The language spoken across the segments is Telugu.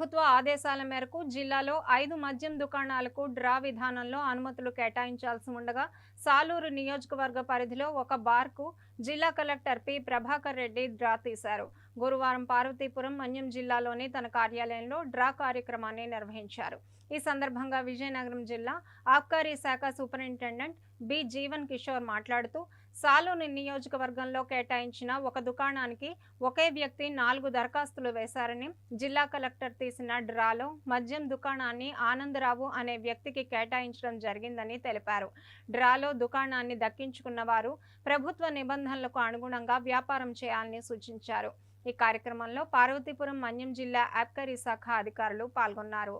ప్రభుత్వ ఆదేశాల మేరకు జిల్లాలో ఐదు మద్యం దుకాణాలకు డ్రా విధానంలో అనుమతులు కేటాయించాల్సి ఉండగా సాలూరు నియోజకవర్గ పరిధిలో ఒక బార్కు జిల్లా collector P. Prabhakar Reddy draw తీశారు. గురువారం పార్వతీపురం మన్యం జిల్లాలోని తన కార్యాలయంలో డ్రా కార్యక్రమాన్ని నిర్వహించారు. ఈ సందర్భంగా విజయనగరం జిల్లా ఆబ్కారీ శాఖ సూపరింటెండెంట్ బి. జీవన్ కిషోర్ మాట్లాడుతూ సాలూని నియోజకవర్గంలో కేటాయించిన ఒక దుకాణానికి ఒకే వ్యక్తి నాలుగు దరఖాస్తులు వేశారని జిల్లా కలెక్టర్ తీసిన డ్రాలో మద్యం దుకాణాన్ని ఆనందరావు అనే వ్యక్తికి కేటాయించడం జరిగిందని తెలిపారు. డ్రాలో దుకాణాన్ని దక్కించుకున్న వారు ప్రభుత్వ నిబంధన నిబంధనలకు అనుగుణంగా వ్యాపారం చేయాలని సూచించారు. ఈ కార్యక్రమంలో పార్వతీపురం మన్యం జిల్లా అబ్కరీ శాఖ అధికారులు పాల్గొన్నారు.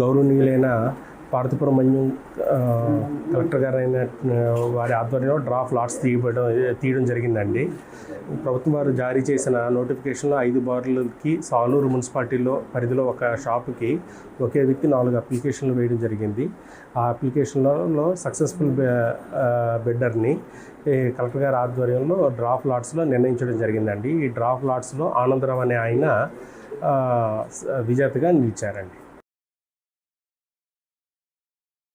గౌరవనీయులైన పార్వతీపురం మన్యం కలెక్టర్ గారైన వారి ఆధ్వర్యంలో డ్రాఫ్ట్ లాట్స్ తీయబడడం తీయడం జరిగిందండి. ప్రభుత్వం వారు జారీ చేసిన నోటిఫికేషన్లో ఐదు బార్లకి సాలూరు మున్సిపాలిటీలో పరిధిలో ఒక షాపుకి ఒకే వ్యక్తి నాలుగు అప్లికేషన్లు వేయడం జరిగింది. ఆ అప్లికేషన్లలో సక్సెస్ఫుల్ బిడ్డర్ని కలెక్టర్ గారి ఆధ్వర్యంలో డ్రాఫ్ట్ లాట్స్లో నిర్ణయించడం జరిగిందండి. ఈ డ్రాఫ్ట్ లాట్స్లో ఆనందరావు అనే ఆయన విజేతగా నిలిచారండి.